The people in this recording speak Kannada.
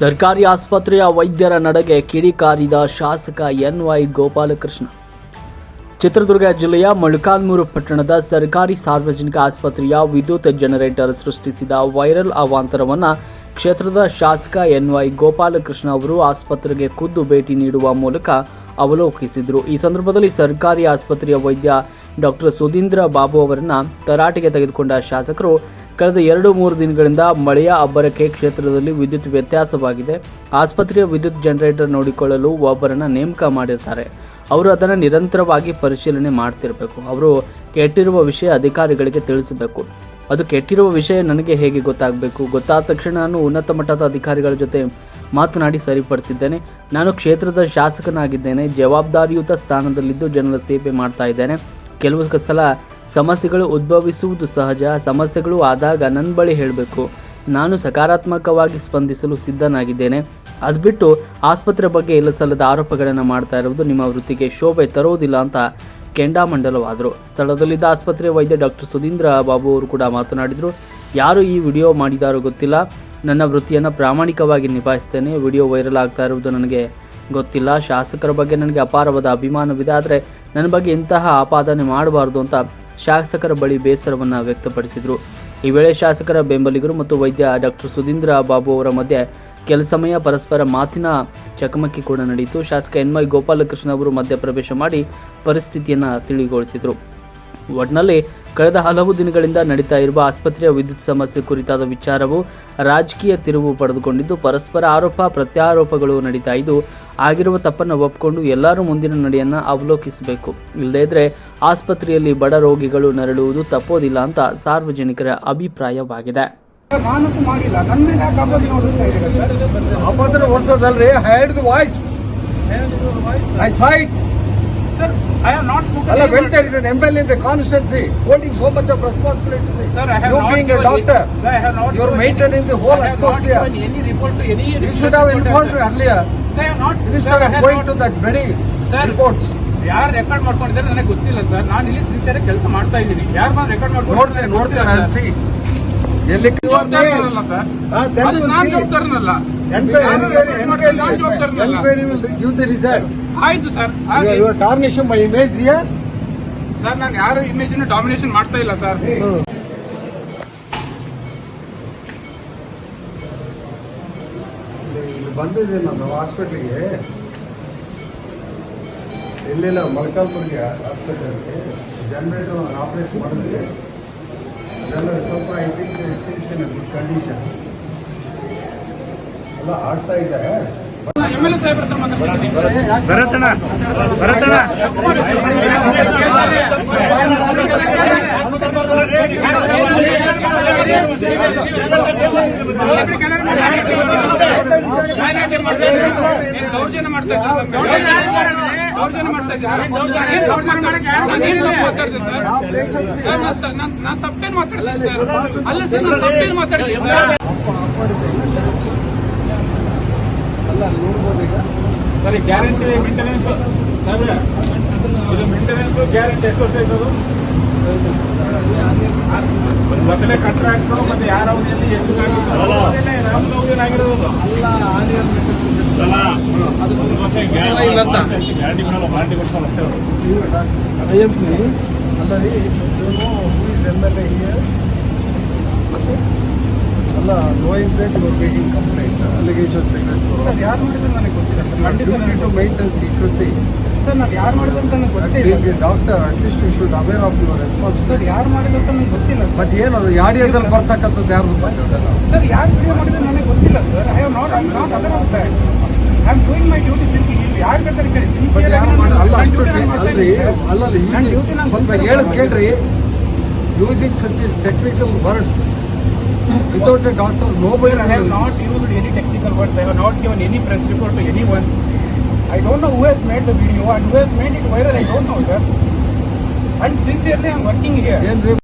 ಸರ್ಕಾರಿ ಆಸ್ಪತ್ರೆಯ ವೈದ್ಯರ ನಡೆಗೆ ಕಿಡಿಕಾರಿದ ಶಾಸಕ ಎನ್ ವೈ ಗೋಪಾಲಕೃಷ್ಣ. ಚಿತ್ರದುರ್ಗ ಜಿಲ್ಲೆಯ ಮೊಳಕಾಲ್ಮೂರು ಪಟ್ಟಣದ ಸರ್ಕಾರಿ ಸಾರ್ವಜನಿಕ ಆಸ್ಪತ್ರೆಯ ವಿದ್ಯುತ್ ಜನರೇಟರ್ ಸೃಷ್ಟಿಸಿದ ವೈರಲ್ ಅವಾಂತರವನ್ನು ಕ್ಷೇತ್ರದ ಶಾಸಕ ಎನ್ ವೈ ಗೋಪಾಲಕೃಷ್ಣ ಅವರು ಆಸ್ಪತ್ರೆಗೆ ಖುದ್ದು ಭೇಟಿ ನೀಡುವ ಮೂಲಕ ಅವಲೋಕಿಸಿದರು. ಈ ಸಂದರ್ಭದಲ್ಲಿ ಸರ್ಕಾರಿ ಆಸ್ಪತ್ರೆಯ ವೈದ್ಯ ಡಾಕ್ಟರ್ ಸುಧೀಂದ್ರ ಬಾಬು ಅವರನ್ನ ತರಾಟೆಗೆ ತೆಗೆದುಕೊಂಡ ಶಾಸಕರು ಕಳೆದ ಎರಡು ಮೂರು ದಿನಗಳಿಂದ ಮಳೆಯ ಅಬ್ಬರಕ್ಕೆ ಕ್ಷೇತ್ರದಲ್ಲಿ ವಿದ್ಯುತ್ ವ್ಯತ್ಯಾಸವಾಗಿದೆ. ಆಸ್ಪತ್ರೆಯ ವಿದ್ಯುತ್ ಜನರೇಟರ್ ನೋಡಿಕೊಳ್ಳಲು ಒಬ್ಬರನ್ನ ನೇಮಕ ಮಾಡಿರ್ತಾರೆ. ಅವರು ಅದನ್ನು ನಿರಂತರವಾಗಿ ಪರಿಶೀಲನೆ ಮಾಡ್ತಿರಬೇಕು. ಅವರು ಕೆಟ್ಟಿರುವ ವಿಷಯ ಅಧಿಕಾರಿಗಳಿಗೆ ತಿಳಿಸಬೇಕು. ಅದು ಕೆಟ್ಟಿರುವ ವಿಷಯ ನನಗೆ ಹೇಗೆ ಗೊತ್ತಾಗಬೇಕು? ಗೊತ್ತಾದ ತಕ್ಷಣ ನಾನು ಉನ್ನತ ಮಟ್ಟದ ಅಧಿಕಾರಿಗಳ ಜೊತೆ ಮಾತನಾಡಿ ಸರಿಪಡಿಸಿದ್ದೇನೆ. ನಾನು ಕ್ಷೇತ್ರದ ಶಾಸಕನಾಗಿದ್ದೇನೆ. ಜವಾಬ್ದಾರಿಯುತ ಸ್ಥಾನದಲ್ಲಿದ್ದು ಜನರ ಸೇವೆ ಮಾಡ್ತಾ ಇದ್ದೇನೆ. ಕೆಲವು ಸಲ ಸಮಸ್ಯೆಗಳು ಉದ್ಭವಿಸುವುದು ಸಹಜ, ಸಮಸ್ಯೆಗಳು ಆದಾಗ ನನ್ನ ಬಳಿ ಹೇಳಬೇಕು. ನಾನು ಸಕಾರಾತ್ಮಕವಾಗಿ ಸ್ಪಂದಿಸಲು ಸಿದ್ಧನಾಗಿದ್ದೇನೆ. ಅದು ಬಿಟ್ಟು ಆಸ್ಪತ್ರೆ ಬಗ್ಗೆ ಇಲ್ಲ ಸಲ್ಲದ ಆರೋಪಗಳನ್ನು ಮಾಡ್ತಾ ಇರುವುದು ನಿಮ್ಮ ವೃತ್ತಿಗೆ ಶೋಭೆ ತರುವುದಿಲ್ಲ ಅಂತ ಕೆಂಡಾಮಂಡಲವಾದರು. ಸ್ಥಳದಲ್ಲಿದ್ದ ಆಸ್ಪತ್ರೆ ವೈದ್ಯ ಡಾಕ್ಟರ್ ಸುಧೀಂದ್ರ ಬಾಬು ಅವರು ಕೂಡ ಮಾತನಾಡಿದರು. ಯಾರು ಈ ವಿಡಿಯೋ ಮಾಡಿದಾರೋ ಗೊತ್ತಿಲ್ಲ. ನನ್ನ ವೃತ್ತಿಯನ್ನು ಪ್ರಾಮಾಣಿಕವಾಗಿ ನಿಭಾಯಿಸ್ತೇನೆ. ವಿಡಿಯೋ ವೈರಲ್ ಆಗ್ತಾ ಇರುವುದು ನನಗೆ ಗೊತ್ತಿಲ್ಲ. ಶಾಸಕರ ಬಗ್ಗೆ ನನಗೆ ಅಪಾರವಾದ ಅಭಿಮಾನವಿದೆ. ಆದರೆ ನನ್ನ ಬಗ್ಗೆ ಇಂತಹ ಆಪಾದನೆ ಮಾಡಬಾರ್ದು ಅಂತ ಶಾಸಕರ ಬಳಿ ಬೇಸರವನ್ನು ವ್ಯಕ್ತಪಡಿಸಿದರು. ಈ ವೇಳೆ ಶಾಸಕರ ಬೆಂಬಲಿಗರು ಮತ್ತು ವೈದ್ಯ ಡಾಕ್ಟರ್ ಸುಧೀಂದ್ರ ಬಾಬು ಅವರ ಮಧ್ಯೆ ಕೆಲ ಸಮಯ ಪರಸ್ಪರ ಮಾತಿನ ಚಕಮಕಿ ಕೂಡ ನಡೆಯಿತು. ಶಾಸಕ ಎನ್ ವೈ ಗೋಪಾಲಕೃಷ್ಣ ಅವರು ಮಧ್ಯಪ್ರವೇಶ ಮಾಡಿ ಪರಿಸ್ಥಿತಿಯನ್ನು ತಿಳಿಗೊಳಿಸಿದರು. ಒಟ್ನಲ್ಲಿ ಕಳೆದ ಹಲವು ದಿನಗಳಿಂದ ನಡೀತಾ ಇರುವ ಆಸ್ಪತ್ರೆಯ ವಿದ್ಯುತ್ ಸಮಸ್ಯೆ ಕುರಿತಾದ ವಿಚಾರವು ರಾಜಕೀಯ ತಿರುವು ಪಡೆದುಕೊಂಡಿದ್ದು, ಪರಸ್ಪರ ಆರೋಪ ಪ್ರತ್ಯಾರೋಪಗಳು ನಡೀತಾ ಇದ್ದು ಆಗಿರುವ ತಪ್ಪನ್ನು ಒಪ್ಪಿಕೊಂಡು ಎಲ್ಲರೂ ಮುಂದಿನ ನಡೆಯನ್ನ ಅವಲೋಕಿಸಬೇಕು. ಇಲ್ಲದೇ ಇದ್ರೆ ಆಸ್ಪತ್ರೆಯಲ್ಲಿ ಬಡ ರೋಗಿಗಳು ನರಳುವುದು ತಪ್ಪೋದಿಲ್ಲ ಅಂತ ಸಾರ್ವಜನಿಕರ ಅಭಿಪ್ರಾಯವಾಗಿದೆ. Sir I hide the voice I side sir I have not ಅಲ್ಲ when there is in so much of responsibility sir I have You not being a doctor, sir I have not you are maintaining the whole atmosphere. Any report to any You should have informed me earlier. Going to that many Sir. reports. ಯಾರು ರೆಕಾರ್ಡ್ ಮಾಡ್ಕೊಂಡಿದ್ದಾರೆ ನನಗೆ ಗೊತ್ತಿಲ್ಲ ಸರ್ ನಾನು ಇಲ್ಲಿ ಸಿನ್ಸಿಯರ್ ಕೆಲಸ ಮಾಡ್ತಾ ಇದ್ದೀನಿ ಯಾರು ಬಂದು ರೆಕಾರ್ಡ್ ನೋಡ್ತೇನೆ ನೋಡ್ತೇನೆ ಸಿ ಎಲ್ಲಿ ಜವಾಬ್ದಾರನಲ್ಲ ಸರ್ ಅದು ನಾನು. ಜವಾಬ್ದಾರನಲ್ಲ ನಾನು ಜವಾಬ್ದಾರನಲ್ಲ. ಆಯ್ತು sir are tarnishing my image here. Sir ನಾನು ಯಾರು ಇಮೇಜ್ ಡಾಮಿನೇಷನ್ ಮಾಡ್ತಾ ಇಲ್ಲ ಸರ್ ಬಂದಿದ್ದೀನಿ ನಾನು ಹಾಸ್ಪಿಟ್ಲಿಗೆ ಇಲ್ಲಿಲ್ಲ ಮಲ್ಕಾಲ್ಪುರ್ಗೆ ಹಾಸ್ಪಿಟಲ್ಗೆ ಜನರೇಟರ್ ಆಪರೇಷನ್ ಮಾಡಿದ್ರೆ ಅದೆಲ್ಲ ಸ್ವಲ್ಪ ಐ ಥಿಂಕ್ ಗುಡ್ ಕಂಡೀಷನ್ ಎಲ್ಲ ಆಡ್ತಾ ಇದ್ದಾರೆ. ಬರತಣ್ಣ ದೌರ್ಜನ್ಯ ದೌರ್ಜನ್ಯ ನಾನು ಸರ್? ಅಲ್ಲ ಸರ್, ನಾನು ಮಾತಾಡ್ತೀನಿ ಅಲ್ಲ ಸರಿ guarantee maintenance sir maintenance guarantee ಎಷ್ಟು ವರ್ಷ ವರ್ಷನೇ ಕಾಂಟ್ರಾಕ್ಟ್ ಮತ್ತೆ ಯಾರ ಅವಧಿಯಲ್ಲಿ ಎಷ್ಟು ಅವಧಿಯಲ್ಲಿ ಆಗಿರೋದು ಅಲ್ಲ ಐ ಸಿ ಅಲ್ಲ. ರೀ ಎಂ ಎಲ್ ಎ ಹಿಯರ್ ಅಲ್ಲ knowing that you taking complaint allegation sir ಯಾರು ಮಾಡಿದ್ರೆ ನನಗೆ ಗೊತ್ತಿಲ್ಲ ಸರ್? ಖಂಡಿತ ಟು ಮೈಂಟೈನ್ ಸೀಕ್ರೆಸಿ ಸರ್ ನಾನು ಯಾರು ಮಾಡಿದ್ರು ಅಂತ ನನಗೆ ಗೊತ್ತಿಲ್ಲ. Doctor at least you should aware of your response sir ಯಾರು ಮಾಡಿದ್ರು ಅಂತ ನನಗೆ ಗೊತ್ತಿಲ್ಲ. ಬಟ್ ಬಟ್ ಏನದು ಯಾಡಿಯಾದಲ್ಲಿ ಬರ್ತಕ್ಕಂಥದ್ದು ಯಾರು ಸರ್ ಯಾರು ವಿಡಿಯೋ ಮಾಡಿದ್ರೆ ನನಗೆ ಗೊತ್ತಿಲ್ಲ sir. I have not I not other of that I am doing my duty since ಇಲ್ಲಿ ಯಾರು ಬೇಕಾದ್ರೆ ಕೇಳಿ. ಸಿನ್ಸಿಯರ್ ಅಲ್ಲ ಅಷ್ಟು ಅಲ್ರಿ ಅಲ್ಲಲ್ಲ ಸ್ವಲ್ಪ ಹೇಳದ್ ಕೇಳ್ರಿ. Using such technical words without a doctor no I I have not any technical technical words. I not not any press press report to anyone. I don't know who has made the video and who has made it viral. I don't know, sir. And sincerely, I'm working here.